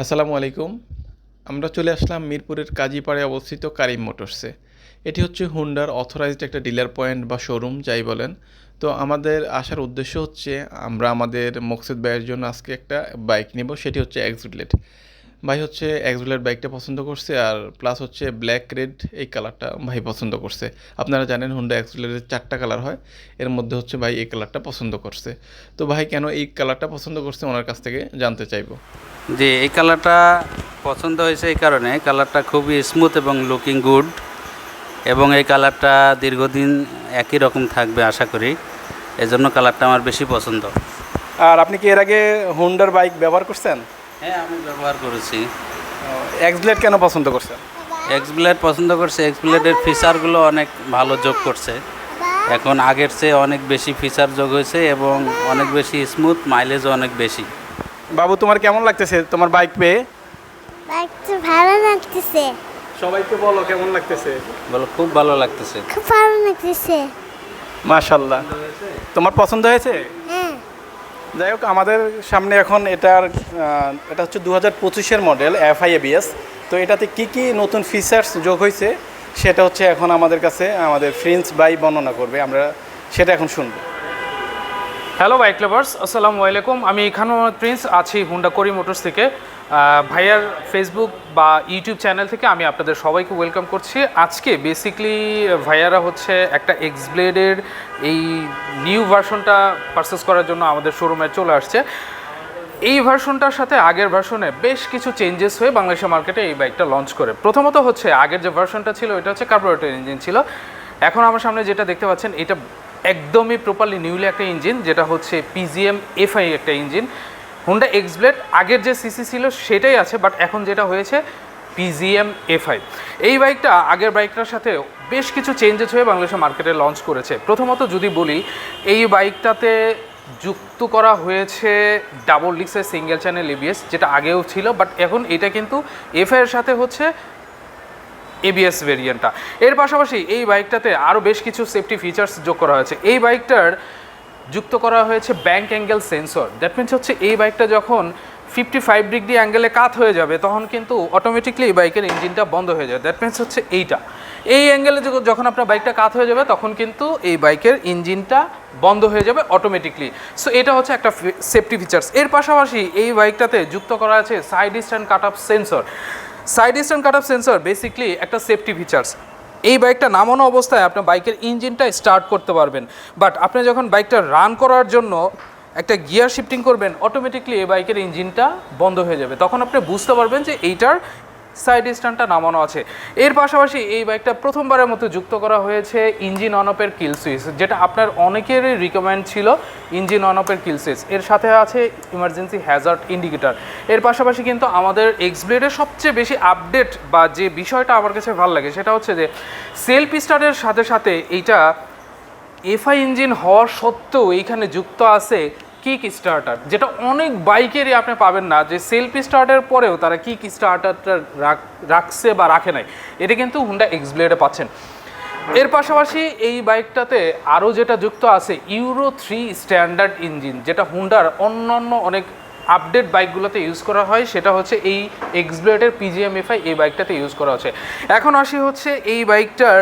আসসালামু আলাইকুম। আমরা চলে আসলাম মিরপুরের কাজীপাড়ে অবস্থিত কারিম মোটরসে। এটি হচ্ছে হুন্ডার অথরাইজড একটা ডিলার পয়েন্ট বা শোরুম, যাই বলেন। তো আমাদের আসার উদ্দেশ্য হচ্ছে, আমরা আমাদের মকসেদ ভাইয়ের জন্য আজকে একটা বাইক নেব, সেটি হচ্ছে এক্সুলেট ভাই হচ্ছে এক্সুলেট বাইকটা পছন্দ করছে আর প্লাস হচ্ছে ব্ল্যাক রেড এই কালারটা ভাই পছন্দ করছে। আপনারা জানেন হুন্ডা এক্সুলেটের চারটা কালার হয় এর মধ্যে হচ্ছে ভাই এই কালারটা পছন্দ করছে। তো ভাই কেন এই কালারটা পছন্দ করছে ওনার কাছ থেকে জানতে চাইব। যে এই কালারটা পছন্দ হয়েছে এই কারণে। কালারটা খুবই স্মুথ এবং লুকিং গুড এবং এই কালারটা দীর্ঘদিন একই রকম থাকবে আশা করি। এজন্য কালারটা আমার বেশি পছন্দ। আর আপনি কি এর আগে হুন্ডার বাইক ব্যবহার করছেন? হ্যাঁ আমি ব্যবহার করেছি। এক্সব্লেড কেন পছন্দ করছেন এক্স ব্লেড পছন্দ করছে। এক্স ব্লেডের ফিচারগুলো অনেক ভালো যোগ করছে। এখন আগের চেয়ে অনেক বেশি ফিচার যোগ হয়েছে এবং অনেক বেশি স্মুথ মাইলেজও অনেক বেশি। বাবু তোমার কেমন লাগতেছে? তোমার বাইক পেয়ে? বাইকটা ভালো লাগতেছে। সবাইকে বলো কেমন লাগতেছে? বলো খুব ভালো লাগতেছে। খুব ভালো লাগতেছে। মাশাল্লাহ তোমার পছন্দ হয়েছে? হ্যাঁ যাই হোক, আমাদের সামনে এখন এটার এটা হচ্ছে দু হাজার পঁচিশের মডেল এফ এবিএস তো এটাতে কি কি নতুন ফিচার্স যোগ হয়েছে, সেটা হচ্ছে এখন আমাদের কাছে, আমাদের ফ্রেন্ডস বাই বর্ণনা করবে, আমরা সেটা এখন শুনব। হ্যালো বাইক লাভার্স আসসালামু আলাইকুম আমি খান প্রিন্স আছি হুন্ডা করি মোটরস থেকে। ভাইয়ার ফেসবুক বা ইউটিউব চ্যানেল থেকে আমি আপনাদের সবাইকে ওয়েলকাম করছি। আজকে বেসিকলি ভাইয়ারা হচ্ছে একটা এক্স ব্লেডের এই নিউ ভার্সনটা পারচেস করার জন্য আমাদের শোরুমে চলে আসছে। এই ভার্সনটার সাথে আগের ভার্সনে বেশ কিছু চেঞ্জেস হয়ে বাংলাদেশের মার্কেটে এই বাইকটা লঞ্চ করে। প্রথমত হচ্ছে আগের যে ভার্সনটা ছিল, এটা হচ্ছে কার্বোরেটর ইঞ্জিন ছিল। এখন আমার সামনে যেটা দেখতে পাচ্ছেন, এটা একদমই প্রপারলি নিউলি একটা ইঞ্জিন যেটা হচ্ছে পিজিএম এফআই একটা ইঞ্জিন হুন্ডা এক্সব্লেড আগের যে সিসি ছিল সেটাই আছে বাট এখন যেটা হয়েছে পিজিএম এফআই এই বাইকটা আগের বাইকটার সাথে বেশ কিছু চেঞ্জেস হয়ে বাংলাদেশের মার্কেটে লঞ্চ করেছে। প্রথমত যদি বলি, এই বাইকটাতে যুক্ত করা হয়েছে ডাবল ডিক্সের সিঙ্গেল চ্যানেল এবিএস যেটা আগেও ছিল বাট এখন এটা কিন্তু এফআইয়ের সাথে হচ্ছে এবিএস ভেরিয়েন্টটা এর পাশাপাশি এই বাইকটাতে আরও বেশ কিছু সেফটি ফিচার্স যোগ করা হয়েছে। এই বাইকটার যুক্ত করা হয়েছে bank angle sensor that means হচ্ছে এই বাইকটা যখন ফিফটি ফাইভ ডিগ্রি অ্যাঙ্গেলে কাত হয়ে যাবে, তখন কিন্তু অটোমেটিকলি এই বাইকের ইঞ্জিনটা বন্ধ হয়ে যাবে। দ্যাট মিনস হচ্ছে এইটা। এই অ্যাঙ্গেলে যখন আপনার বাইকটা কাত হয়ে যাবে, তখন কিন্তু এই বাইকের ইঞ্জিনটা বন্ধ হয়ে যাবে অটোমেটিকলি সো এটা হচ্ছে একটা সেফটি ফিচার্স এর পাশাপাশি এই বাইকটাতে যুক্ত করা আছে side stand cut up sensor side stand cut off sensor basically একটা সেফটি ফিচার্স এই বাইকটা নামানো অবস্থায় আপনার বাইকের ইঞ্জিনটা স্টার্ট করতে পারবেন। বাট আপনি যখন বাইকটা রান করার জন্য একটা গিয়ার শিফটিং করবেন অটোমেটিকলি এই বাইকের ইঞ্জিনটা বন্ধ হয়ে যাবে। তখন আপনি বুঝতে পারবেন যে এইটার সাইড স্ট্যান্ডটা নামানো আছে। এর পাশাপাশি এই বাইকটা প্রথমবারের মতো যুক্ত করা হয়েছে ইঞ্জিন অন অফের কিল সুইচ, যেটা আপনার অনেকেরই রিকমেন্ড ছিল ইঞ্জিন অন অফের কিল সুইচ। এর সাথে আছে ইমার্জেন্সি হ্যাজার্ড ইন্ডিকেটার এর পাশাপাশি কিন্তু আমাদের এক্সব্লেডের সবচেয়ে বেশি আপডেট বা যে বিষয়টা আমার কাছে ভালো লাগে, সেটা হচ্ছে যে সেলফ স্টার্টের সাথে সাথে এইটা এফআই ইঞ্জিন হওয়ার সত্ত্বেও এইখানে যুক্ত আছে কিক স্টার্টার যেটা অনেক বাইকেরই আপনি পাবেন না, যে সেলফি স্টার্টের পরেও তারা কিক স্টার্টারটা রাখছে বা রাখে নাই। এটা কিন্তু হুন্ডা এক্সব্লেডে পাচ্ছেন। এর পাশাপাশি এই বাইকটাতে আরও যেটা যুক্ত আছে ইউরো থ্রি স্ট্যান্ডার্ড ইঞ্জিন যেটা হুন্ডার অন্যান্য অনেক আপডেট বাইকগুলোতে ইউজ করা হয়, সেটা হচ্ছে এই এক্সব্লেডের পিজিএমএফআই এই বাইকটাতে ইউজ করা হচ্ছে। এখন আসি হচ্ছে এই বাইকটার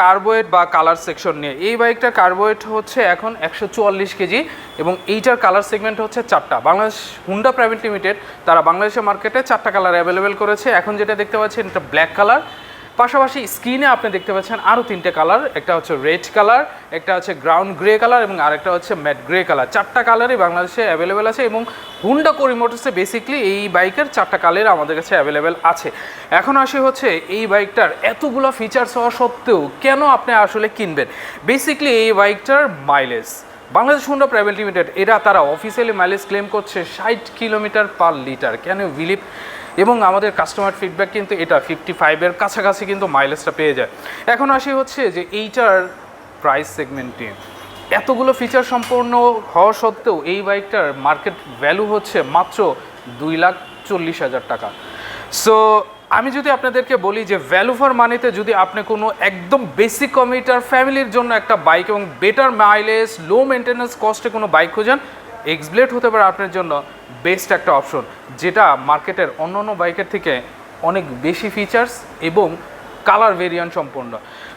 কার্বোয়েট বা কালার সেকশন নিয়ে। এই বাইকটার কার্বোয়েট হচ্ছে এখন একশো চুয়াল্লিশ কেজি এবং এইটার কালার সেগমেন্ট হচ্ছে চারটা। বাংলাদেশ হুন্ডা প্রাইভেট লিমিটেড তারা বাংলাদেশের মার্কেটে চারটা কালার অ্যাভেলেবেল করেছে। এখন যেটা দেখতে পাচ্ছেন, এটা ব্ল্যাক কালার পাশাপাশি স্ক্রিনে আপনি দেখতে পাচ্ছেন আরও তিনটে কালার, একটা হচ্ছে রেড কালার, একটা হচ্ছে গ্রাউন্ড গ্রে কালার এবং আরেকটা হচ্ছে ম্যাট গ্রে কালার। চারটা কালারই বাংলাদেশে অ্যাভেলেবেল আছে এবং হুন্ডা কোরি মোটরসে বেসিকলি এই বাইকের চারটা কালার আমাদের কাছে অ্যাভেলেবেল আছে। এখন আসি হচ্ছে এই বাইকটার এতগুলো ফিচার্স হওয়া সত্ত্বেও কেন আপনি আসলে কিনবেন? বেসিকলি এই বাইকটার mileage Bangladesh Honda private limited এরা তারা অফিসিয়ালি মাইলেজ ক্লেম করছে ষাট কিলোমিটার পার লিটার কেন বিলিভ এবং আমাদের কাস্টমার ফিডব্যাক কিন্তু এটা ফিফটি ফাইভের কাছাকাছি কিন্তু মাইলেজটা পেয়ে যায়। এখন আসি হচ্ছে যে এইটার প্রাইস সেগমেন্টে এতগুলো ফিচার সম্পন্ন হওয়া সত্ত্বেও এই বাইকটার মার্কেট ভ্যালু হচ্ছে মাত্র দুই লাখ চল্লিশ হাজার টাকা। সো আমি যদি আপনাদেরকে বলি যে ভ্যালু ফর মানিতে যদি আপনি কোনো একদম বেসিক কমিটার ফ্যামিলির জন্য একটা বাইক এবং বেটার মাইলেজ লো মেনটেন্যান্স কস্টে কোনো বাইক খোঁজেন এক্সব্লেড হতে পারে আপনার জন্য বেস্ট একটা অপশন যেটা মার্কেটের অন্য অন্য বাইকের থেকে অনেক বেশি ফিচার্স এবং কালার ভেরিয়েন্ট সম্পূর্ণ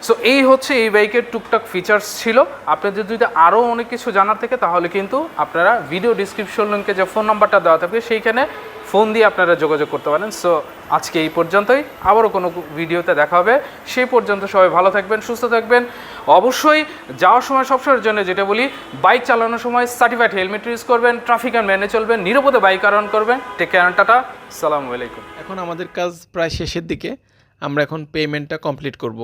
সো এই হচ্ছে এই বাইকের টুকটাক ফিচার্স ছিল। আপনাদের যদি আরও অনেক কিছু জানার থেকে, তাহলে কিন্তু আপনারা ভিডিও ডিসক্রিপশন লিঙ্কে যে ফোন নাম্বারটা দেওয়া থাকবে, সেইখানে ফোন দিয়ে আপনারা যোগাযোগ করতে পারেন। সো আজকে এই পর্যন্তই। আবারও কোনো ভিডিওতে দেখা হবে। সেই পর্যন্ত সবাই ভালো থাকবেন, সুস্থ থাকবেন। অবশ্যই যাওয়ার সময় সবসময়ের জন্য যেটা বলি বাইক চালানোর সময় সার্টিফাইড হেলমেট ইউজ করবেন ট্রাফিক অ্যান্ড মেনে চলবেন, নিরাপদে বাইক আরোহণ করবেন। টেক কেয়ার টাটা সালামু আলাইকুম এখন আমাদের কাজ প্রায় শেষের দিকে। আমরা এখন পেমেন্টটা কমপ্লিট করব।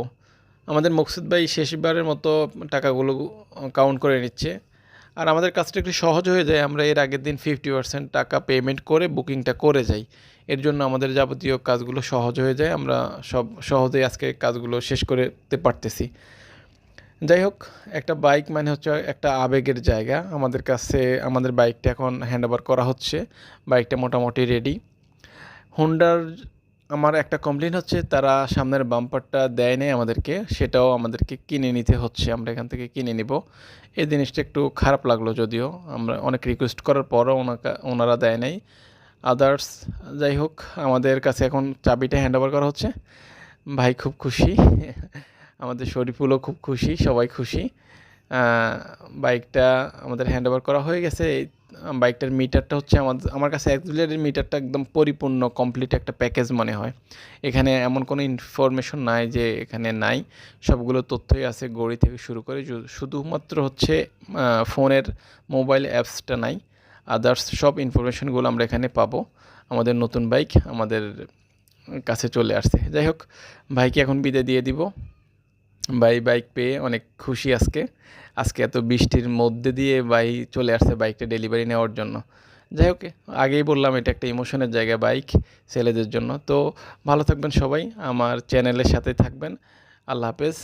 আমাদের মকসুদ ভাই শেষবারের মতো টাকাগুলো কাউন্ট করে নিচ্ছে। আর আমাদের কাজটা একটু সহজ হয়ে যায়, আমরা এর আগের দিন ফিফটি পার্সেন্ট টাকা পেমেন্ট করে বুকিংটা করে যাই। এর জন্য আমাদের যাবতীয় কাজগুলো সহজ হয়ে যায়, আমরা সব সহজেই আজকে কাজগুলো শেষ করতে পারতেছি। যাই হোক, একটা বাইক মানে হচ্ছে একটা আবেগের জায়গা। আমাদের কাছে, আমাদের বাইকটা এখন হ্যান্ড করা হচ্ছে। বাইকটা মোটামুটি রেডি হোন্ডার আমার একটা কমপ্লেন হচ্ছে, তারা সামনের বাম্পারটা দেয় নাই আমাদেরকে, সেটাও আমাদেরকে কিনে নিতে হচ্ছে, আমরা এখান থেকে কিনে নিব। এই জিনিসটা একটু খারাপ লাগল যদিও, আমরা অনেক রিকোয়েস্ট করার পরও ওনাকে, ওনারা দেয় নাই। আদার্স যাই হোক, আমাদের কাছে এখন চাবিটা হ্যান্ড ওভার করা হচ্ছে। ভাই খুব খুশি, আমাদের শরীফুলও খুব খুশি, সবাই খুশি। বাইকটা আমাদের হ্যান্ড ওভার করা হয়ে গেছে, এই বাইকটার মিটারটা হচ্ছে আমাদের আমার কাছে অ্যাক্সিলারের মিটারটা একদম পরিপূর্ণ কমপ্লিট একটা প্যাকেজ মনে হয়। এখানে এমন কোনো ইনফরমেশন নাই যে এখানে নাই। সবগুলো তথ্যই আছে গড়ি থেকে শুরু করে শুধুমাত্র হচ্ছে ফোনের মোবাইল অ্যাপসটা নাই। আদার্স সব ইনফরমেশনগুলো আমরা এখানে পাবো। আমাদের নতুন বাইক আমাদের কাছে চলে আসছে। যাই হোক, ভাইকে এখন বিদায় দিয়ে দিব। ভাই বাইক পেয়ে অনেক খুশি আজকে। আজকে এত বৃষ্টির মধ্যে দিয়ে বাই চলে আসছে বাইকটা ডেলিভারি নেওয়ার জন্য। যাই হোক, আগেই বললাম, এটা একটা ইমোশনের জায়গা বাইক ছেলেদের জন্য। তো ভালো থাকবেন সবাই, আমার চ্যানেলের সাথে থাকবেন। আল্লাহ হাফেজ।